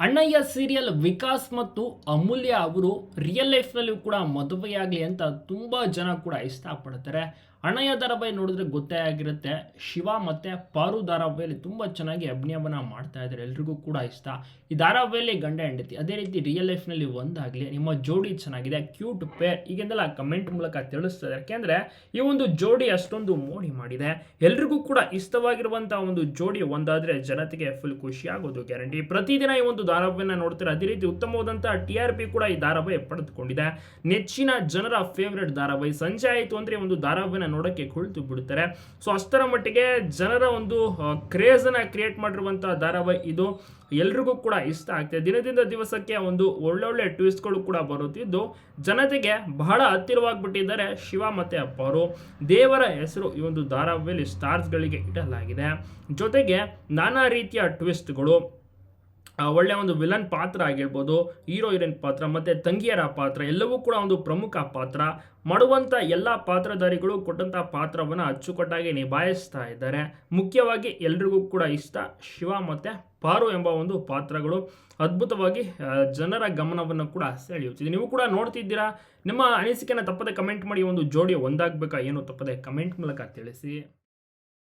ಅಣ್ಣಯ್ಯ serial Vikas ಮತ್ತು ಅಮೂಲ್ಯ ಅವರು real ಲೈಫ್ನಲ್ಲೂ ಕೂಡ ಮದುವೆಯಾಗಲಿ ಅಂತ ತುಂಬ ಜನ ಕೂಡ ಇಷ್ಟಪಡ್ತಾರೆ. ಅಣ್ಣಯ್ಯ ಧಾರಾವಾಹಿ ನೋಡಿದ್ರೆ ಗೊತ್ತೇ ಆಗಿರುತ್ತೆ. ಶಿವ ಮತ್ತು ಪಾರು ಧಾರಾವಾಹಿಯಲ್ಲಿ ತುಂಬ ಚೆನ್ನಾಗಿ ಅಭಿನಯವನ್ನ ಮಾಡ್ತಾ ಇದ್ದಾರೆ. ಎಲ್ರಿಗೂ ಕೂಡ ಇಷ್ಟ. ಈ ಧಾರಾವಾಹಿಯಲ್ಲಿ ಗಂಡ ಹೆಂಡತಿ, ಅದೇ ರೀತಿ ರಿಯಲ್ ಲೈಫ್ನಲ್ಲಿ ಒಂದಾಗಲಿ, ನಿಮ್ಮ ಜೋಡಿ ಚೆನ್ನಾಗಿದೆ ಕ್ಯೂಟ್ ಪೇರ್ ಈಗೆಂದೆಲ್ಲ ಕಮೆಂಟ್ ಮೂಲಕ ತಿಳಿಸ್ತಾರೆ ಯಾಕೆಂದರೆ ಈ ಒಂದು ಜೋಡಿ ಅಷ್ಟೊಂದು ಮೋಡಿ ಮಾಡಿದೆ. ಎಲ್ರಿಗೂ ಕೂಡ ಇಷ್ಟವಾಗಿರುವಂಥ ಒಂದು ಜೋಡಿ ಒಂದಾದರೆ ಜನತೆಗೆ ಫುಲ್ ಖುಷಿ ಆಗೋದು ಗ್ಯಾರಂಟಿ ಪ್ರತಿದಿನ ಈ ಒಂದು ಧಾರಾವಾಹಿನ ನೋಡ್ತಾರೆ? ಅದೇ ರೀತಿ ಉತ್ತಮವಾದಂಥ ಟಿ ಆರ್ ಪಿ ಕೂಡ ಈ ಧಾರಾವಾಹಿ ಪಡೆದುಕೊಂಡಿದೆ. ನೆಚ್ಚಿನ ಜನರ ಫೇವ್ರೆಟ್ ಧಾರಾವಾಹಿ ಸಂಜೆ ಆಯಿತು ಅಂದರೆ ಒಂದು ಧಾರಾವಾಹಿನ ನೋಡೋಕ್ಕೆ ಕುಳಿತು ಬಿಡ್ತಾರೆ ಸೊ ಅಷ್ಟರ ಮಟ್ಟಿಗೆ ಜನರ ಒಂದು ಕ್ರೇಜನ್ನು ಕ್ರಿಯೇಟ್ ಮಾಡಿರುವಂಥ ಧಾರಾವಾಹಿ ಇದು ಎಲ್ರಿಗೂ ಕೂಡ ಇಷ್ಟ ಆಗ್ತದೆ. ದಿನದಿಂದ ದಿವಸಕ್ಕೆ ಒಂದು ಒಳ್ಳೊಳ್ಳೆ ಟ್ವಿಸ್ಟ್ಗಳು ಕೂಡ ಬರುತ್ತಿದ್ದು, ಜನತೆಗೆ ಬಹಳ ಹತ್ತಿರವಾಗ್ಬಿಟ್ಟಿದ್ದಾರೆ ಶಿವ ಮತ್ತೆ ಅಪ್ಪ ಅವರು. ದೇವರ ಹೆಸರು ಈ ಒಂದು ಧಾರಾವಾಹಿಯಲ್ಲಿ ಸ್ಟಾರ್ಸ್ಗಳಿಗೆ ಇಡಲಾಗಿದೆ. ಜೊತೆಗೆ ನಾನಾ ರೀತಿಯ ಟ್ವಿಸ್ಟ್ಗಳು ಆ, ಒಳ್ಳೆ ಒಂದು ವಿಲನ್ ಪಾತ್ರ ಆಗಿರ್ಬೋದು ಹೀರೋ ಹೀರೋಯಿನ್ ಪಾತ್ರ ಮತ್ತು ತಂಗಿಯರ ಪಾತ್ರ ಎಲ್ಲವೂ ಕೂಡ ಒಂದು ಪ್ರಮುಖ ಪಾತ್ರ. ಮಾಡುವಂಥ ಎಲ್ಲ ಪಾತ್ರಧಾರಿಗಳು ಕೊಟ್ಟಂಥ ಪಾತ್ರವನ್ನು ಅಚ್ಚುಕಟ್ಟಾಗಿ ನಿಭಾಯಿಸ್ತಾ ಇದ್ದಾರೆ. ಮುಖ್ಯವಾಗಿ ಎಲ್ರಿಗೂ ಕೂಡ ಇಷ್ಟ ಶಿವ ಮತ್ತು ಪಾರು ಎಂಬ ಒಂದು ಪಾತ್ರಗಳು. ಅದ್ಭುತವಾಗಿ ಜನರ ಗಮನವನ್ನು ಕೂಡ ಸೆಳೆಯುತ್ತಿದೆ. ನೀವು ಕೂಡ ನೋಡ್ತಿದ್ದೀರಾ? ನಿಮ್ಮ ಅನಿಸಿಕೆನ ತಪ್ಪದೆ ಕಮೆಂಟ್ ಮಾಡಿ ಒಂದು ಜೋಡಿ ಒಂದಾಗಬೇಕಾ? ಏನು ತಪ್ಪದೆ ಕಮೆಂಟ್ ಮೂಲಕ ತಿಳಿಸಿ.